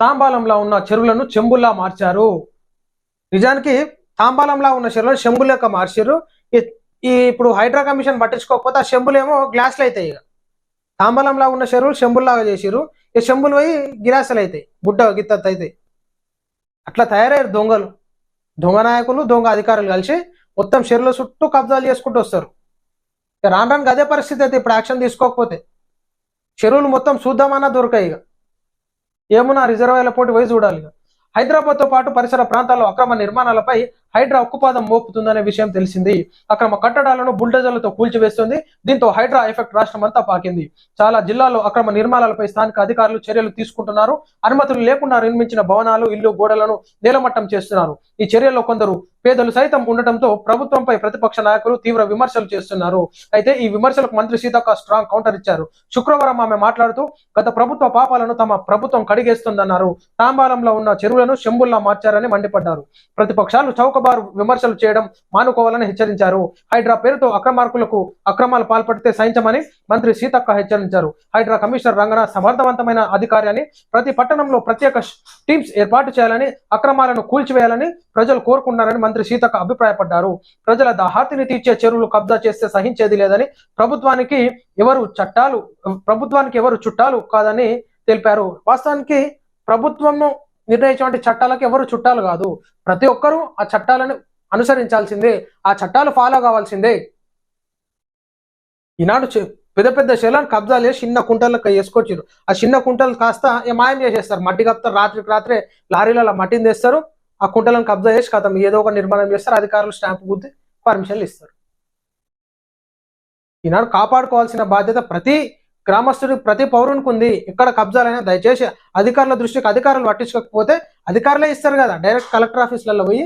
తాంబాలంలో ఉన్న చెరువులను చెంబుల్లా మార్చారు. నిజానికి తాంబాలంలా ఉన్న చెరువులను చెంబులేక మార్చారు. ఈ- ఈ ఇప్పుడు హైడ్రా కమిషన్ పట్టించుకోకపోతే ఆ చెంబులేమో గ్లాసులు అవుతాయి ఇక. తాంబలంలా ఉన్న చెరువులు చెంబుల్లాగా చేసిరు ఈ చెంబులు పోయి గిలాసులు అవుతాయి బుడ్డ గిత్త అవుతాయి అట్లా తయారయ్యారు దొంగలు. దొంగ నాయకులు దొంగ అధికారులు కలిసి మొత్తం చెరువుల చుట్టూ కబ్జాలు చేసుకుంటూ వస్తారు. ఇక రాను రానికి అదే పరిస్థితి అయితే ఇప్పుడు యాక్షన్ తీసుకోకపోతే. చెరువులు మొత్తం చూద్దామన్నా దొరకాయి ఇక. ఏమున్నా రిజర్వాయర్ల పోటీ పోయి చూడాలి హైదరాబాద్ హైదరాబాద్తో పాటు పరిసర ప్రాంతాల్లో అక్రమ నిర్మాణాలపై హైడ్రా ఉక్కుపాదం మోపుతుందనే విషయం తెలిసింది. అక్రమ కట్టడాలను బుల్డోజర్లతో కూల్చివేస్తుంది. దీంతో హైడ్రా ఎఫెక్ట్ రాష్ట్రం అంతా పాకింది. చాలా జిల్లాల్లో అక్రమ నిర్మాణాలపై స్థానిక అధికారులు చర్యలు తీసుకుంటున్నారు. అనుమతులు లేకుండా నిర్మించిన భవనాలు ఇల్లు గోడలను నేలమట్టం చేస్తున్నారు. ఈ చర్యల్లో కొందరు పేదలు సైతం ఉండటంతో ప్రభుత్వంపై ప్రతిపక్ష నాయకులు తీవ్ర విమర్శలు చేస్తున్నారు. అయితే ఈ విమర్శలకు మంత్రి సీతక్క స్ట్రాంగ్ కౌంటర్ ఇచ్చారు. శుక్రవారం ఆమె మాట్లాడుతూ గత ప్రభుత్వ పాపాలను తమ ప్రభుత్వం కడిగేస్తుందన్నారు. తాంబాలంలో ఉన్న చెరువులను శంబుల్లా మార్చారని మండిపడ్డారు. ప్రతిపక్షాలు చౌకబారు విమర్శలు చేయడం మానుకోవాలని హెచ్చరించారు. హైడ్రా పేరుతో అక్రమార్కులకు అక్రమాలు పాల్పడితే సహించమని మంత్రి సీతక్క హెచ్చరించారు. హైడ్రా కమిషనర్ రంగనాథ్ సమర్థవంతమైన అధికారి అని ప్రతి పట్టణంలో ప్రత్యేక టీమ్స్ ఏర్పాటు చేయాలని అక్రమాలను కూల్చివేయాలని ప్రజలు కోరుకున్నారని మంత్రి సీతక్క అభిప్రాయపడ్డారు. ప్రజల దాహార్తిని తీర్చే చెరువులు కబ్జా చేస్తే సహించేది లేదని ప్రభుత్వానికి ఎవరు చట్టాలు ప్రభుత్వానికి ఎవరు చుట్టాలు కాదని తెలిపారు. వాస్తవానికి ప్రభుత్వము నిర్ణయించినటువంటి చట్టాలకు ఎవరు చుట్టాలు కాదు. ప్రతి ఒక్కరూ ఆ చట్టాలను అనుసరించాల్సిందే. ఆ చట్టాలు ఫాలో కావాల్సిందే. ఈనాడు పెద్ద పెద్ద శైలాన్ని కబ్జాలు చేసి చిన్న కుంటలకు వేసుకొచ్చారు ఆ చిన్న కుంటలు కాస్త మాయం చేసేస్తారు. మట్టి కప్తారు రాత్రికి రాత్రే లారీలలో మట్టిని తెస్తారు. ఆ కుంటలను కబ్జా చేసి కథం ఏదో ఒక నిర్మాణం చేస్తారు అధికారులు స్టాంప్ గుద్ది పర్మిషన్లు ఇస్తారు. ఈనాడు కాపాడుకోవాల్సిన బాధ్యత ప్రతి గ్రామస్తుడికి ప్రతి పౌరునికి ఉంది. ఎక్కడ కబ్జాలైనా దయచేసి అధికారుల దృష్టికి అధికారులు పట్టించుకోకపోతే అధికారులే ఇస్తారు కదా. డైరెక్ట్ కలెక్టర్ ఆఫీసులలో పోయి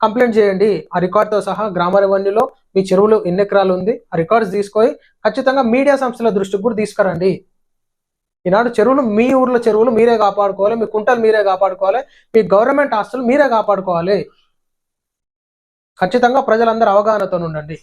కంప్లైంట్ చేయండి. ఆ రికార్డుతో సహా గ్రామ రెవెన్యూలో మీ చెరువులు ఎన్ని ఎకరాలు ఉంది ఆ రికార్డ్స్ తీసుకొని ఖచ్చితంగా మీడియా సంస్థల దృష్టికి కూడా తీసుకురండి. ఈనాడు చెరువులు మీ ఊర్లో చెరువులు మీరే కాపాడుకోవాలి మీ కుంటలు మీరే కాపాడుకోవాలి మీ గవర్నమెంట్ ఆస్తులు మీరే కాపాడుకోవాలి. ఖచ్చితంగా ప్రజలందరూ అవగాహనతో ఉండండి